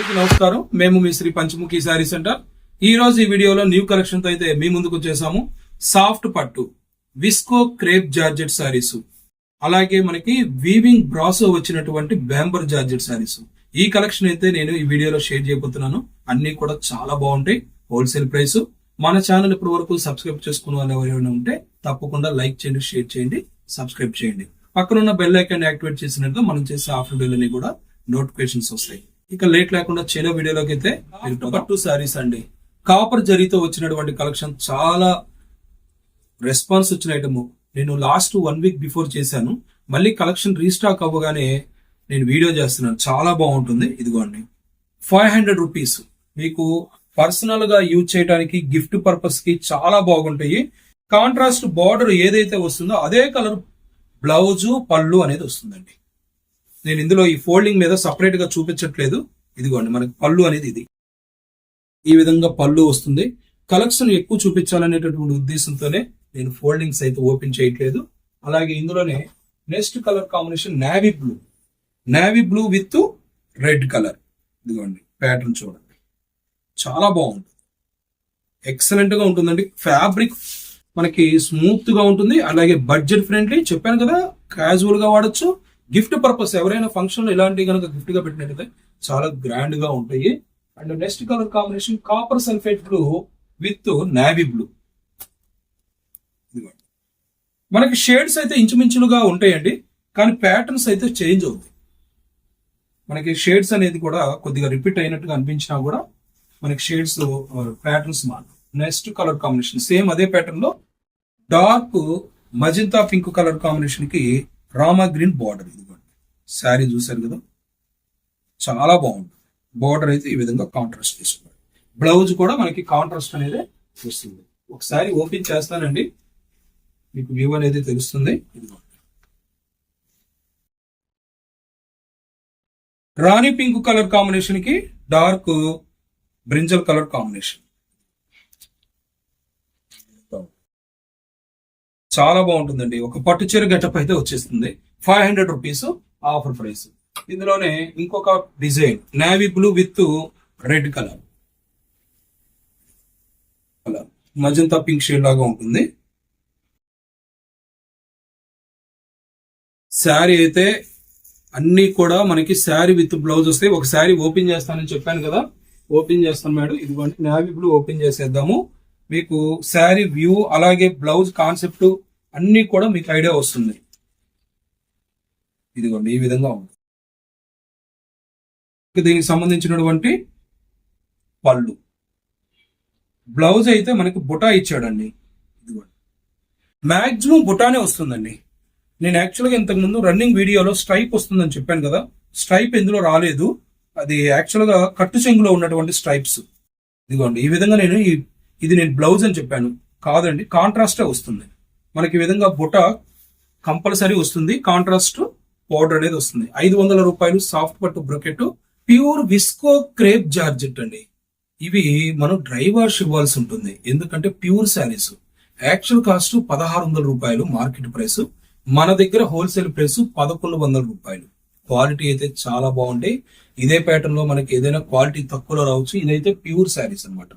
అందరికీ నమస్కారం. మేము మీ శ్రీ పంచముఖి శారీ సెంటర్. ఈ రోజు ఈ వీడియోలో న్యూ కలెక్షన్తో అయితే మీ ముందుకు వచ్చేసాము. సాఫ్ట్ పట్టు. Visco crepe georgette saris. అలాగే మనకి వీవింగ్ బ్రాసో వచ్చినటువంటి బ్యాంబర్ జార్జెట్ శారీస్. ఈ కలెక్షన్ అయితే నేను ఈ వీడియోలో షేర్ చేయబోతున్నాను. అన్ని కూడా చాలా బాగుంటాయి. Wholesale price. మన ఛానల్ ఇప్పటి వరకు సబ్స్క్రైబ్ చేసుకున్న వాళ్ళు ఎవరైనా ఉంటే తప్పకుండా లైక్ చేయండి షేర్ చేయండి సబ్స్క్రైబ్ చేయండి. పక్కనున్న బెల్ ఐకాన్ యాక్టివేట్ చేసినట్టు మనం చేసే ఆఫర్ వీడియోలని కూడా నోటిఫికేషన్స్ వస్తాయి. ఇక లేట్ లేకుండా చేలో వీడియోలోకి అయితే. పట్టు శారీస్ అండి కాపర్ జరీతో వచ్చినటువంటి కలెక్షన్ చాలా రెస్పాన్స్ వచ్చిన ఐటమ్ నేను లాస్ట్ వన్ వీక్ బిఫోర్ చేశాను. మళ్ళీ కలెక్షన్ రీస్టాక్ అవ్వగానే నేను వీడియో చేస్తున్నాను. చాలా బాగుంటుంది. ఇదిగోండి. ఫైవ్ హండ్రెడ్ రూపీస్ మీకు పర్సనల్గా యూజ్ చేయడానికి గిఫ్ట్ పర్పస్కి చాలా బాగుంటాయి. కాంట్రాస్ట్ బార్డర్ ఏదైతే వస్తుందో అదే కలర్ బ్లౌజు పళ్ళు అనేది వస్తుందండి. నేను ఇందులో ఈ ఫోల్డింగ్ మీద సపరేట్గా చూపించట్లేదు. ఇదిగోండి మనకి పళ్ళు అనేది ఇది. ఈ విధంగా పళ్ళు వస్తుంది. కలెక్షన్ ఎక్కువ చూపించాలనేటటువంటి ఉద్దేశంతోనే నేను ఫోల్డింగ్స్ అయితే ఓపెన్ చేయట్లేదు. అలాగే ఇందులోనే next colour combination navy blue. Navy blue with red colour. ఇదిగోండి ప్యాటర్న్ చూడండి. చాలా బాగుంటుంది ఎక్సలెంట్గా ఉంటుందండి. ఫ్యాబ్రిక్ మనకి స్మూత్గా ఉంటుంది. అలాగే బడ్జెట్ ఫ్రెండ్లీ చెప్పాను కదా క్యాజువల్గా వాడచ్చు. గిఫ్ట్ పర్పస్ ఎవరైనా ఫంక్షన్లో ఇలాంటి కనుక గిఫ్ట్గా పెట్టినట్టయితే చాలా గ్రాండ్గా ఉంటాయి. And next colour combination copper sulphate blue with navy blue మనకి షేడ్స్ అయితే ఇంచుమించులుగా ఉంటాయండి కానీ ప్యాటర్న్స్ అయితే చేంజ్ అవుతాయి. మనకి షేడ్స్ అనేది కూడా కొద్దిగా రిపీట్ అయినట్టుగా అనిపించినా కూడా మనకి షేడ్స్ ప్యాటర్న్స్ మారు నెక్స్ట్ కలర్ కాంబినేషన్ సేమ్ అదే ప్యాటర్న్లో డార్క్ మజింతా పింక్ కలర్ కాంబినేషన్కి రామా గ్రీన్ బార్డర్ ఇదిగోండి. శారీ చూసారు కదా? చాలా బాగుంటుంది బార్డర్ అయితే ఈ విధంగా కాంట్రాస్ట్ తీసుకున్నాడు బ్లౌజ్ కూడా మనకి కాంట్రాస్ట్ అనేది వస్తుంది. ఒకసారి ఓపెన్ చేస్తానండి. మీకు వ్యూ అనేది తెలుస్తుంది. ఇదిగోండి. రాణి పింక్ కలర్ కాంబినేషన్కి డార్క్ బ్రింజల్ కలర్ కాంబినేషన్ చాలా బాగుంటుందండి. ఒక పట్టు చీర గెటప్ అయితే వచ్చేస్తుంది. Five hundred rupees offer price. ఇందులోనే ఇంకొక design. Navy blue with red colour colour magenta pink shade లాగా ఉంటుంది. శారీ అయితే అన్ని కూడా మనకి శారీ విత్ బ్లౌజ్ వస్తాయి. ఒక శారీ ఓపెన్ చేస్తానని చెప్పాను కదా. ఓపెన్ చేస్తాను మేడం. ఇదిగోండి. నేవీ బ్లూ ఓపెన్ చేసేద్దాము. మీకు శారీ వ్యూ అలాగే బ్లౌజ్ కాన్సెప్ట్ అన్నీ కూడా మీకు ఐడియా వస్తుంది. ఇదిగోండి ఈ విధంగా ఉంది. దీనికి సంబంధించినటువంటి పళ్ళు. బ్లౌజ్ అయితే మనకి బుటా ఇచ్చాడండి. ఇదిగోండి. మ్యాక్సిమం బుటానే వస్తుందండి. నేను యాక్చువల్గా ఇంతకుముందు రన్నింగ్ వీడియోలో స్ట్రైప్ వస్తుందని చెప్పాను కదా స్ట్రైప్ ఇందులో రాలేదు. అది యాక్చువల్గా కట్టు చెంగులో ఉన్నటువంటి స్ట్రైప్స్. ఇదిగోండి ఈ విధంగా నేను ఈ ఇది నేను బ్లౌజ్ అని చెప్పాను. కాదండి కాంట్రాస్టే వస్తుంది. మనకి ఈ విధంగా బుట్ట కంపల్సరీ వస్తుంది కాంట్రాస్ట్ పౌడర్ అనేది వస్తుంది. ఐదు వందల రూపాయలు సాఫ్ట్ పట్టు brocade pure visco crepe georgette అండి. ఇవి మనం డ్రై వాష్ ఇవ్వాల్సి ఉంటుంది. ఎందుకంటే ప్యూర్ శారీస్. యాక్చువల్ కాస్ట్ పదహారు వందల రూపాయలు మార్కెట్ ప్రైస్. మన దగ్గర హోల్సేల్ ప్రైస్ పదకొండు వందల రూపాయలు. క్వాలిటీ అయితే చాలా బాగుంటాయి ఇదే ప్యాటర్న్లో మనకి ఏదైనా క్వాలిటీ తక్కువలో రావచ్చు. ఇదైతే ప్యూర్ శారీస్ అన్నమాట.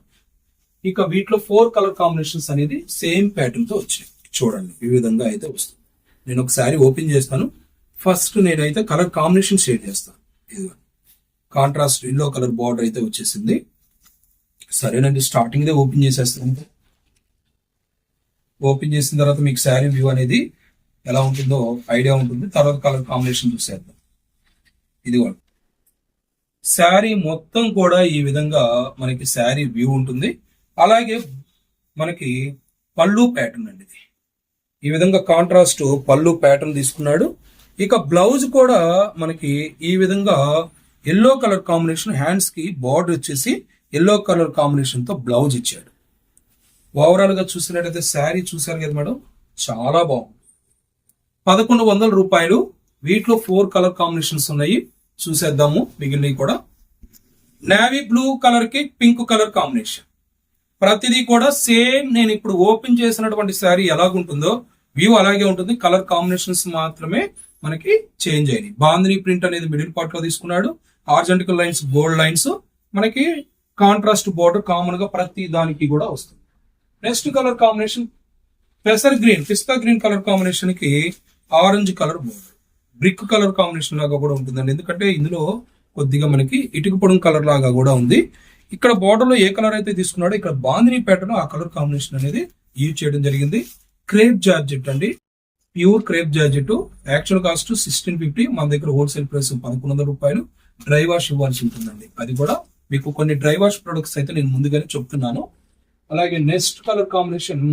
ఇక వీటిలో ఫోర్ కలర్ కాంబినేషన్స్ అనేది సేమ్ ప్యాటర్న్తో వచ్చాయి. చూడండి ఈ విధంగా అయితే వస్తుంది. నేను ఒకసారి ఓపెన్ చేస్తాను. ఫస్ట్ నేనైతే కలర్ కాంబినేషన్ షేర్ చేస్తాను. ఇది కాంట్రాస్ట్ ఎల్లో కలర్ బార్డర్ అయితే వచ్చేసింది. సరేనండి స్టార్టింగ్ దే ఓపెన్ చేసేస్తాను. ఓపెన్ చేసిన తర్వాత మీకు శారీ వ్యూ అనేది ఎలా ఉంటుందో ఐడియా ఉంటుంది. తర్వాత కలర్ కాంబినేషన్ చూసేద్దాం. ఇది కూడా శారీ మొత్తం కూడా ఈ విధంగా మనకి శారీ వ్యూ ఉంటుంది. అలాగే మనకి పళ్ళు ప్యాటర్న్ అండి ఇది. ఈ విధంగా కాంట్రాస్ట్ పళ్ళు ప్యాటర్న్ తీసుకున్నాడు. ఇక బ్లౌజ్ కూడా మనకి ఈ విధంగా ఎల్లో కలర్ కాంబినేషన్ హ్యాండ్స్కి బార్డర్ వచ్చేసి ఎల్లో కలర్ కాంబినేషన్తో బ్లౌజ్ ఇచ్చాడు. ఓవరాల్గా చూసినట్టయితే శారీ చూశారు కదా మేడం? చాలా బాగుంది. పదకొండు వందల రూపాయలు వీటిలో ఫోర్ కలర్ కాంబినేషన్స్ ఉన్నాయి. చూసేద్దాము. మిగిలినవి కూడా. నేవీ బ్లూ కలర్కి పింక్ కలర్ కాంబినేషన్ ప్రతిదీ కూడా సేమ్ నేను ఇప్పుడు ఓపెన్ చేసినటువంటి శారీ ఎలాగుంటుందో వ్యూ అలాగే ఉంటుంది. కలర్ కాంబినేషన్స్ మాత్రమే మనకి చేంజ్ అయినాయి. బాంద్రీ ప్రింట్ అనేది మిడిల్ పార్ట్లో తీసుకున్నాడు. ఆర్జెంటికల్ లైన్స్ గోల్డ్ లైన్స్. మనకి కాంట్రాస్ట్ బోర్డర్ కామన్గా ప్రతి దానికి కూడా వస్తుంది. నెక్స్ట్ కలర్ కాంబినేషన్ పెసర్ గ్రీన్ పిస్తా గ్రీన్ కలర్ కాంబినేషన్కి orange colour border. Brick colour combination లాగా కూడా ఉంటుందండి. ఎందుకంటే ఇందులో కొద్దిగా మనకి ఇటుక పొడుం కలర్ లాగా కూడా ఉంది. ఇక్కడ border లో ఏ కలర్ అయితే తీసుకున్నాడో ఇక్కడ బాందిని ప్యాటర్న్ ఆ కలర్ కాంబినేషన్ అనేది యూజ్ చేయడం జరిగింది. క్రేప్ జార్జెట్ అండి. Pure crepe georgette actual cost sixteen fifty మన దగ్గర హోల్సేల్ ప్రైస్ పదకొండు వందల రూపాయలు. డ్రై వాష్ ఇవ్వాల్సి ఉంటుందండి. అది కూడా మీకు కొన్ని డ్రై వాష్ ప్రొడక్ట్స్ అయితే నేను ముందుగానే చెప్తున్నాను. అలాగే next colour combination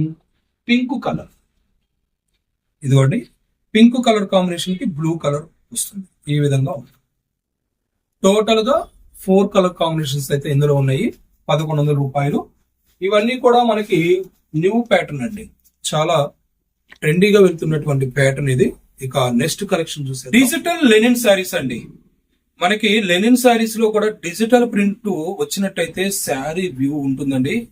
pink colour ఇదిగోండి. పింక్ కలర్ కాంబినేషన్కి బ్లూ కలర్ వస్తుంది. ఈ విధంగా ఉంటుంది టోటల్గా ఫోర్ కలర్ కాంబినేషన్స్ అయితే ఇందులో ఉన్నాయి. పదకొండు వందల రూపాయలు. ఇవన్నీ కూడా మనకి న్యూ ప్యాటర్న్ అండి. చాలా ట్రెండీగా వెళ్తున్నటువంటి ప్యాటర్న్ ఇది. ఇక నెక్స్ట్ కలెక్షన్ చూస్తే డిజిటల్ లెనిన్ శారీస్ అండి. మనకి లెనిన్ శారీస్లో కూడా డిజిటల్ ప్రింట్ వచ్చినట్టయితే శారీ వ్యూ ఉంటుందండి.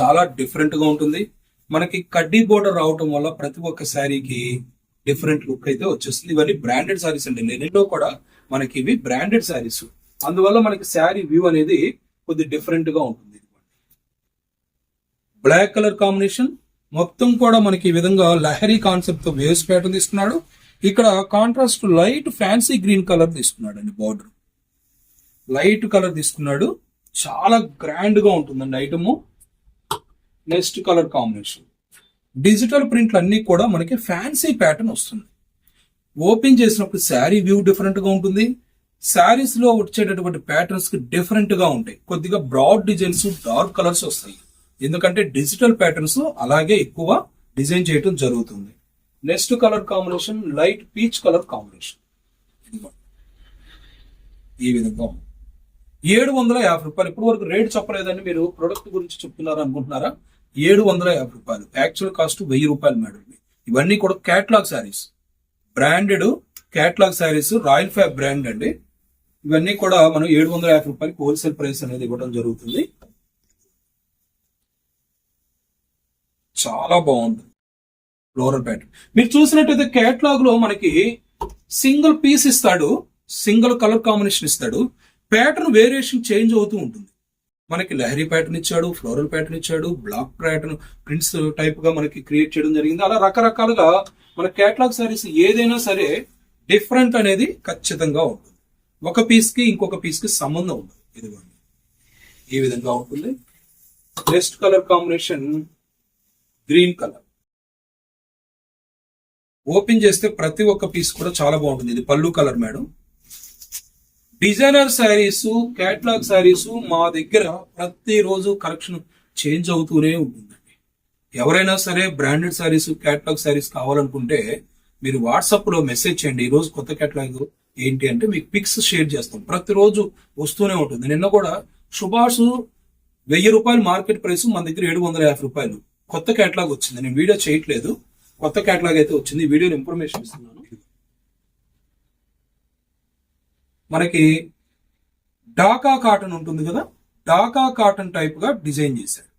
చాలా డిఫరెంట్గా ఉంటుంది. మనకి కడ్డీ బోర్డర్ రావటం వల్ల ప్రతి ఒక్క శారీకి డిఫరెంట్ లుక్ అయితే వచ్చేస్తుంది. ఇవన్నీ బ్రాండెడ్ శారీస్ అండి. లెనిన్లో కూడా మనకి ఇవి బ్రాండెడ్ శారీస్ అందువల్ల మనకి శారీ వ్యూ అనేది కొద్ది డిఫరెంట్గా ఉంటుంది. బ్లాక్ కలర్ కాంబినేషన్ మొత్తం కూడా మనకి ఈ విధంగా లహరీ కాన్సెప్ట్తో వేవ్స్ ప్యాటర్న్ తీసుకున్నాడు. ఇక్కడ contrast light fancy green colour తీసుకున్నాడు అండి బార్డర్ లైట్ కలర్ తీసుకున్నాడు. చాలా గ్రాండ్గా ఉంటుందండి item next colour combination digital ప్రింట్లు అన్ని కూడా మనకి ఫ్యాన్సీ ప్యాటర్న్ వస్తుంది. ఓపెన్ చేసినప్పుడు శారీ వ్యూ డిఫరెంట్గా ఉంటుంది. శారీస్లో వచ్చేటటువంటి ప్యాటర్న్స్కి డిఫరెంట్గా ఉంటాయి. కొద్దిగా బ్రాడ్ డిజైన్స్ డార్క్ కలర్స్ వస్తాయి. ఎందుకంటే డిజిటల్ ప్యాటర్న్స్ అలాగే ఎక్కువ డిజైన్ చేయటం జరుగుతుంది. Next colour combination light peach colour combination ఈ విధంగా. ఏడు వందల యాభై రూపాయలు. ఇప్పటి వరకు రేట్ చెప్పలేదని మీరు. ప్రొడక్ట్ గురించి చెప్తున్నారు అనుకుంటున్నారా ఏడు వందల యాభై రూపాయలు. యాక్చువల్ కాస్ట్ వెయ్యి రూపాయలు మేడం ఇవన్నీ కూడా catalogue saris. Branded catalogue saris royal fab brand అండి. ఇవన్నీ కూడా మనం ఏడు వందల యాభై రూపాయలకి హోల్సేల్ ప్రైస్ అనేది ఇవ్వడం జరుగుతుంది. చాలా బాగుంది. ఫ్లోరల్ ప్యాటర్న్ మీరు చూసినట్టయితే క్యాట్లాగ్లో మనకి సింగిల్ పీస్ ఇస్తాడు సింగిల్ కలర్ కాంబినేషన్ ఇస్తాడు. ప్యాటర్న్ వేరియేషన్ చేంజ్ అవుతూ ఉంటుంది. మనకి లహరీ ప్యాటర్న్ ఇచ్చాడు ఫ్లోరల్ ప్యాటర్న్ ఇచ్చాడు బ్లాక్ ప్యాటర్న్ ప్రింట్స్ టైప్గా మనకి క్రియేట్ చేయడం జరిగింది. అలా రకరకాలుగా మన కేటలాగ్ సారీస్ ఏదైనా సరే డిఫరెంట్ అనేది ఖచ్చితంగా ఉంటుంది. ఒక పీస్కి ఇంకొక పీస్కి సంబంధం ఉండదు ఇదిగోండి. ఈ విధంగా ఉంటుంది. Next colour combination green colour open చేస్తే ప్రతి ఒక్క పీస్ కూడా చాలా బాగుంటుంది. ఇది పళ్ళు colour madam designer saris catalogue saris మా దగ్గర ప్రతిరోజు కలెక్షన్ చేంజ్ అవుతూనే ఉంటుందండి. ఎవరైనా సరే బ్రాండెడ్ శారీస్ క్యాట్లాగ్ శారీస్ కావాలనుకుంటే మీరు వాట్సాప్లో మెసేజ్ చేయండి. ఈ రోజు కొత్త క్యాట్లాగ్ ఏంటి అంటే మీకు పిక్స్ షేర్ చేస్తాం. ప్రతిరోజు వస్తూనే ఉంటుంది. నిన్న కూడా సుభాష్ వెయ్యి రూపాయలు మార్కెట్ ప్రైస్ మన దగ్గర ఏడు వందల యాభై రూపాయలు. కొత్త క్యాట్లాగ్ వచ్చింది. నేను వీడియో చేయట్లేదు. కొత్త క్యాటలాగ్ అయితే వచ్చింది. ఈ వీడియోలో ఇన్ఫర్మేషన్ ఇస్తున్నాను. మనకి డాకా కాటన్ ఉంటుంది కదా? డాకా కాటన్ టైప్గా డిజైన్ చేశారు.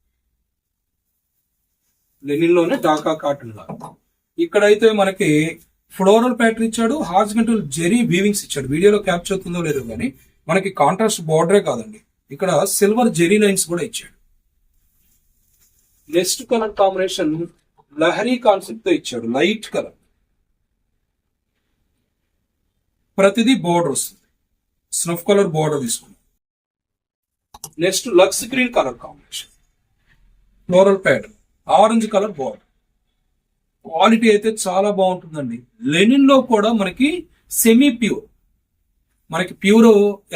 లెనిన్లోనే డాకా కాటన్ లాగా. ఇక్కడైతే మనకి ఫ్లోరల్ ప్యాటర్న్ ఇచ్చాడు హార్జెంటల్ జెరీ వీవింగ్స్ ఇచ్చాడు. వీడియోలో క్యాప్చర్ అవుతుందో లేదో కానీ మనకి కాంట్రాస్ట్ బార్డరే కాదండి. ఇక్కడ సిల్వర్ జెరీ లైన్స్ కూడా ఇచ్చాడు. నెక్స్ట్ కలర్ కాంబినేషన్ లహరీ కాన్సెప్ట్తో ఇచ్చాడు లైట్ కలర్. ప్రతిదీ బోర్డర్ వస్తుంది. స్నఫ్ కలర్ బోర్డర్ తీసుకున్నాం. Next Lux green colour combination. Floral pattern orange colour border. Quality అయితే చాలా బాగుంటుందండి. లెనిన్లో కూడా మనకి సెమీ ప్యూర్ మనకి ప్యూర్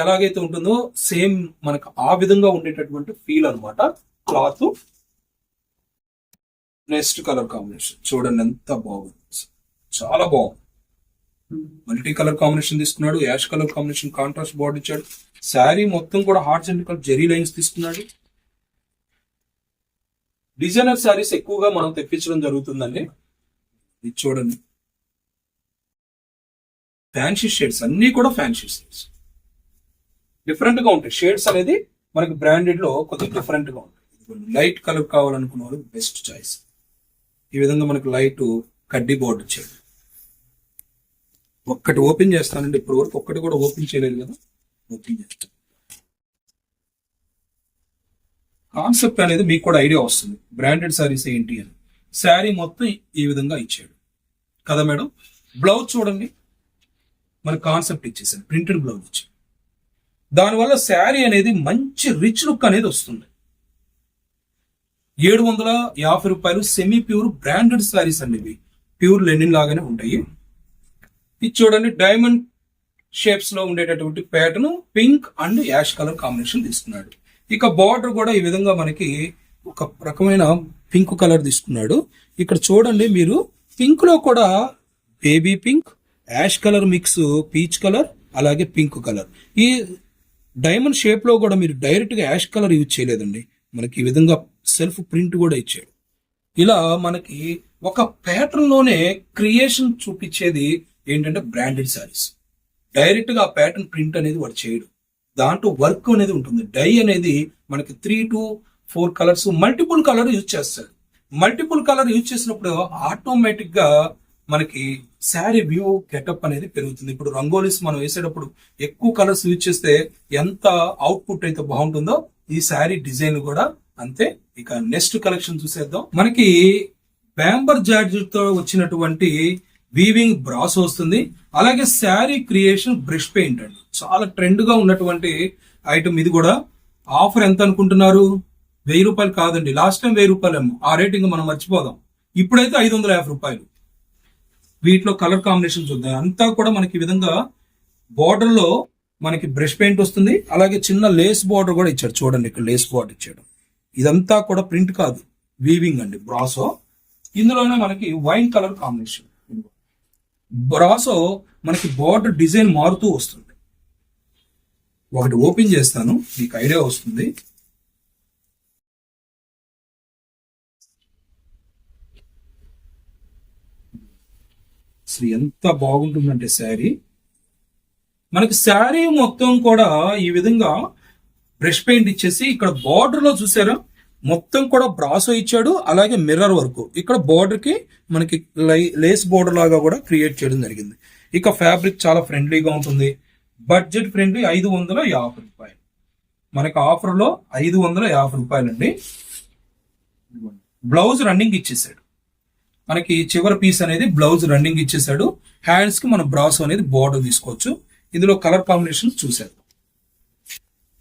ఎలాగైతే ఉంటుందో సేమ్ మనకు ఆ విధంగా ఉండేటటువంటి ఫీల్ అనమాట క్లాత్. నెక్స్ట్ కలర్ కాంబినేషన్ చూడండి ఎంత బాగుంది. చాలా బాగుంది. మల్టీ కలర్ కాంబినేషన్ తీసుకున్నాడు. Ash colour combination contrast border ఇచ్చాడు. శారీ మొత్తం కూడా heart and colour zari lines తీసుకున్నాడు. డిజైనర్ శారీస్ ఎక్కువగా మనం తెప్పించడం జరుగుతుందండి. ఇది చూడండి. ఫ్యాన్సీ షేడ్స్ అన్ని కూడా ఫ్యాన్సీ షేడ్స్ డిఫరెంట్గా ఉంటాయి. షేడ్స్ అనేది మనకి బ్రాండెడ్లో కొద్దిగా డిఫరెంట్గా ఉంటాయి. లైట్ కలర్ కావాలనుకున్న వాళ్ళు బెస్ట్ చాయిస్ ఈ విధంగా మనకి లైట్ కడ్డీ బోర్డు వచ్చేది ఒక్కటి ఓపెన్ చేస్తానండి ఇప్పటి వరకు ఒక్కటి కూడా ఓపెన్ చేయలేదు కదా. ఓపెన్ చేస్తాను. కాన్సెప్ట్ అనేది మీకు కూడా ఐడియా వస్తుంది. బ్రాండెడ్ సారీస్ ఏంటి అని. శారీ మొత్తం ఈ విధంగా ఇచ్చాడు. కదా మేడం? బ్లౌజ్ చూడండి. మన కాన్సెప్ట్ ఇచ్చేసాడు. ప్రింటెడ్ బ్లౌజ్ ఇచ్చాడు. దానివల్ల శారీ అనేది మంచి రిచ్ లుక్ అనేది వస్తుంది. ఏడు వందల యాభై రూపాయలు సెమీ ప్యూర్ బ్రాండెడ్ శారీస్ అండి ఇవి. ప్యూర్ లెనిన్ లాగానే ఉంటాయి. ఇది చూడండి డైమండ్ షేప్స్లో ఉండేటటువంటి pattern pink and ash colour combination తీసుకున్నాడు. ఇక బార్డర్ కూడా ఈ విధంగా మనకి ఒక రకమైన పింక్ కలర్ తీసుకున్నాడు. ఇక్కడ చూడండి మీరు పింక్లో కూడా baby pink ash colour mix peach colour అలాగే పింక్ కలర్. ఈ డైమండ్ షేప్లో కూడా మీరు డైరెక్ట్గా యాష్ కలర్ యూజ్ చేయలేదండి. మనకి ఈ విధంగా సెల్ఫ్ ప్రింట్ కూడా ఇచ్చాడు. ఇలా మనకి ఒక ప్యాటర్న్లోనే క్రియేషన్ చూపించేది ఏంటంటే బ్రాండెడ్ శారీస్ డైరెక్ట్గా ఆ ప్యాటర్న్ ప్రింట్ అనేది వాడు చేయడు. దాంట్లో వర్క్ అనేది ఉంటుంది. డై అనేది మనకి three to four colours multiple colour use చేస్తారు. మల్టిపుల్ కలర్ యూజ్ చేసినప్పుడు ఆటోమేటిక్గా మనకి శారీ వ్యూ గెటప్ అనేది పెరుగుతుంది. ఇప్పుడు రంగోలీస్ మనం వేసేటప్పుడు ఎక్కువ కలర్స్ యూజ్ చేస్తే ఎంత అవుట్పుట్ అయితే బాగుంటుందో ఈ శారీ డిజైన్ కూడా అంతే. ఇక నెక్స్ట్ కలెక్షన్ చూసేద్దాం. మనకి బ్యాంబర్ జార్జెట్తో వచ్చినటువంటి వీవింగ్ బ్రాస్ వస్తుంది. అలాగే శారీ క్రియేషన్ బ్రష్ పెయింట్ అండి. చాలా ట్రెండ్గా ఉన్నటువంటి ఐటమ్ ఇది కూడా. ఆఫర్ ఎంత అనుకుంటున్నారు? వెయ్యి రూపాయలు కాదండి. లాస్ట్ టైం వెయ్యి రూపాయలు ఏమో ఆ రేటింగ్ మనం మర్చిపోదాం. ఇప్పుడైతే ఐదు వందల యాభై రూపాయలు. వీటిలో కలర్ కాంబినేషన్ చూద్దాం. అంతా కూడా మనకి ఈ విధంగా బార్డర్లో మనకి బ్రష్ పెయింట్ వస్తుంది. అలాగే చిన్న లేస్ బార్డర్ కూడా ఇచ్చాడు. చూడండి ఇక్కడ లేస్ బార్డర్ ఇచ్చాడు. ఇదంతా కూడా ప్రింట్ కాదు. వీవింగ్ అండి. బ్రాసో ఇందులోనే మనకి వైన్ కలర్ కాంబినేషన్. బ్రాసో మనకి బార్డర్ డిజైన్ మారుతూ వస్తుంది. ఒకటి ఓపెన్ చేస్తాను. మీకు ఐడియా వస్తుంది. అసలు ఎంత బాగుంటుందంటే శారీ. మనకి శారీ మొత్తం కూడా ఈ విధంగా బ్రష్ పెయింట్ ఇచ్చేసి ఇక్కడ బార్డర్లో చూసారా? మొత్తం కూడా బ్రాసో ఇచ్చాడు అలాగే మిర్రర్ వర్క్ ఇక్కడ బార్డర్కి మనకి లేస్ బార్డర్ లాగా కూడా క్రియేట్ చేయడం జరిగింది. ఇక ఫ్యాబ్రిక్ చాలా ఫ్రెండ్లీగా ఉంటుంది. బడ్జెట్ ఫ్రెండ్లీ ఐదు వందల యాభై రూపాయలు. మనకి ఆఫర్లో ఐదు వందల యాభై రూపాయలు అండి బ్లౌజ్ రన్నింగ్ ఇచ్చేసాడు. మనకి చివరి పీస్ అనేది బ్లౌజ్ రన్నింగ్ ఇచ్చేసాడు. హ్యాండ్స్కి మనం బ్రాస్ అనేది బార్డర్ తీసుకోవచ్చు. ఇందులో కలర్ కాంబినేషన్ చూసారు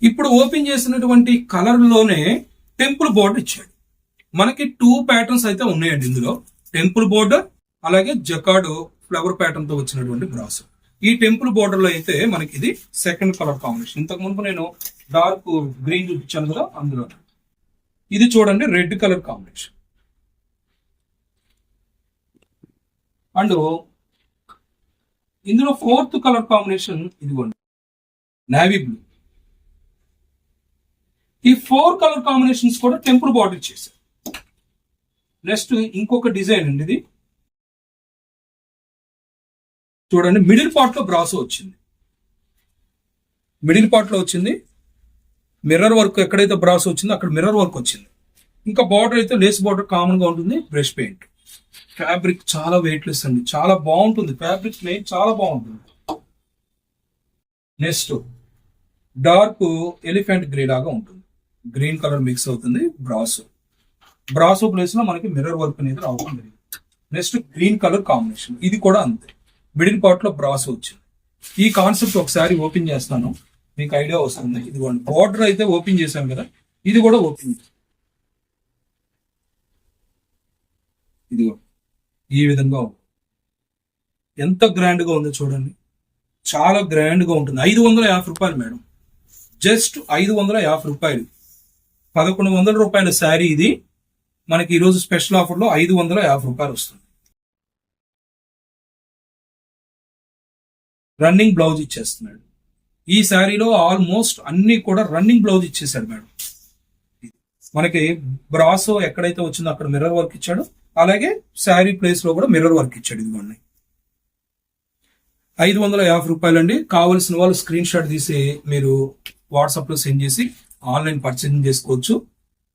ఇప్పుడు ఓపెన్ చేసినటువంటి కలర్లోనే టెంపుల్ బోర్డర్ ఇచ్చాడు. మనకి టూ ప్యాటర్న్స్ అయితే ఉన్నాయండి ఇందులో. టెంపుల్ బోర్డర్ అలాగే జకాడు ఫ్లవర్ ప్యాటర్న్తో వచ్చినటువంటి బ్రాస్ ఈ టెంపుల్ బోర్డర్లో అయితే మనకి ఇది సెకండ్ కలర్ కాంబినేషన్ ఇంతకు ముందు నేను డార్క్ గ్రీన్ చూపించాను కదా అందులో ఇది చూడండి రెడ్ కలర్ కాంబినేషన్ అండ్ ఇందులో ఫోర్త్ కలర్ కాంబినేషన్ ఇదిగోండి. నావీ బ్లూ ఈ ఫోర్ కలర్ కాంబినేషన్స్ కూడా టెంపుల్ బార్డర్ చేశారు నెక్స్ట్ ఇంకొక డిజైన్ అండి ఇది. చూడండి మిడిల్ పార్ట్లో బ్రాసో వచ్చింది. మిడిల్ పార్ట్లో వచ్చింది. మిర్రర్ వర్క్ ఎక్కడైతే బ్రాసో వచ్చిందో అక్కడ మిర్రర్ వర్క్ వచ్చింది. ఇంకా బార్డర్ అయితే లేస్ బార్డర్ కామన్గా ఉంటుంది బ్రష్ పెయింట్. ఫ్యాబ్రిక్ చాలా వెయిట్లెస్ అండి. చాలా బాగుంటుంది. ఫ్యాబ్రిక్ ప్లేన్ చాలా బాగుంటుంది. నెక్స్ట్ డార్క్ ఎలిఫెంట్ గ్రే లాగా ఉంటుంది. గ్రీన్ కలర్ మిక్స్ అవుతుంది. బ్రాసో బ్రాసో ప్లేస్లో మనకి మిర్రర్ వర్క్ అనేది రావడం జరిగింది. నెక్స్ట్ గ్రీన్ కలర్ కాంబినేషన్ ఇది కూడా అంతే. మిడిల్ పార్ట్లో బ్రాసో వచ్చింది. ఈ కాన్సెప్ట్ ఒకసారి ఓపెన్ చేస్తాను. మీకు ఐడియా వస్తుంది. ఇదిగోండి. బార్డర్ అయితే ఓపెన్ చేశాం కదా. ఇది కూడా ఓపెన్ ఇదిగో ఈ విధంగా ఉంది. ఎంత గ్రాండ్గా ఉందో చూడండి. చాలా గ్రాండ్గా ఉంటుంది. ఐదు వందల యాభై రూపాయలు మేడం. జస్ట్ ఐదు వందల యాభై రూపాయలు. పదకొండు వందల రూపాయల శారీ ఇది. మనకి ఈరోజు స్పెషల్ ఆఫర్లో ఐదు వందల యాభై రూపాయలు వస్తుంది. రన్నింగ్ బ్లౌజ్ ఇచ్చేస్తున్నాడు. ఈ శారీలో ఆల్మోస్ట్ అన్ని కూడా రన్నింగ్ బ్లౌజ్ ఇచ్చేసాడు మేడం. మనకి బ్రాసో ఎక్కడైతే వచ్చిందో అక్కడ మిర్రర్ వర్క్ ఇచ్చాడు. అలాగే శారీ ప్లేస్లో కూడా మిర్రర్ వర్క్ ఇచ్చాడు ఇదిగోండి. ఐదు వందల యాభై రూపాయలు అండి కావలసిన వాళ్ళు స్క్రీన్ షాట్ తీసి మీరు వాట్సాప్లో సెండ్ చేసి ఆన్లైన్ పర్చేసింగ్ చేసుకోవచ్చు.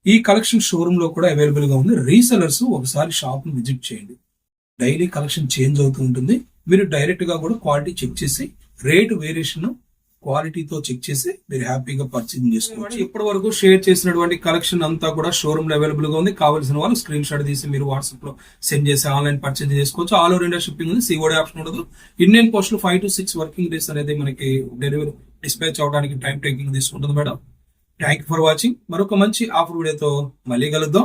ఈ కలెక్షన్ షోరూంలో కూడా అవైలబుల్గా ఉంది. రీసెలర్స్ ఒకసారి షాప్ను విజిట్ చేయండి. డైలీ కలెక్షన్ చేంజ్ అవుతూ ఉంటుంది. మీరు డైరెక్ట్గా కూడా క్వాలిటీ చెక్ చేసి రేట్ వేరియేషన్ క్వాలిటీతో చెక్ చేసి మీరు హ్యాపీగా పర్చేజ్ చేసుకోవచ్చు. ఇప్పటి వరకు షేర్ చేసినటువంటి కలెక్షన్ అంతా కూడా షోరూమ్లో అవైలబుల్గా ఉంది. కావాల్సిన వాళ్ళు స్క్రీన్ షాట్ తీసి మీరు వాట్సాప్లో సెండ్ చేసి ఆన్లైన్ పర్చేజ్ చేసుకోవచ్చు. ఆల్ ఓవర్ ఇండియా షిప్పింగ్ ఉంది. సిఓడి ఆప్షన్ ఉండదు. Indian post five to six working days అనేది మనకి డెలివరీ డిస్పాచ్ అవడానికి టైం టేకింగ్ తీసుకుంటుంది madam. Thank you for watching మరొక మంచి ఆఫర్ వీడియోతో మళ్ళీ కలుద్దాం.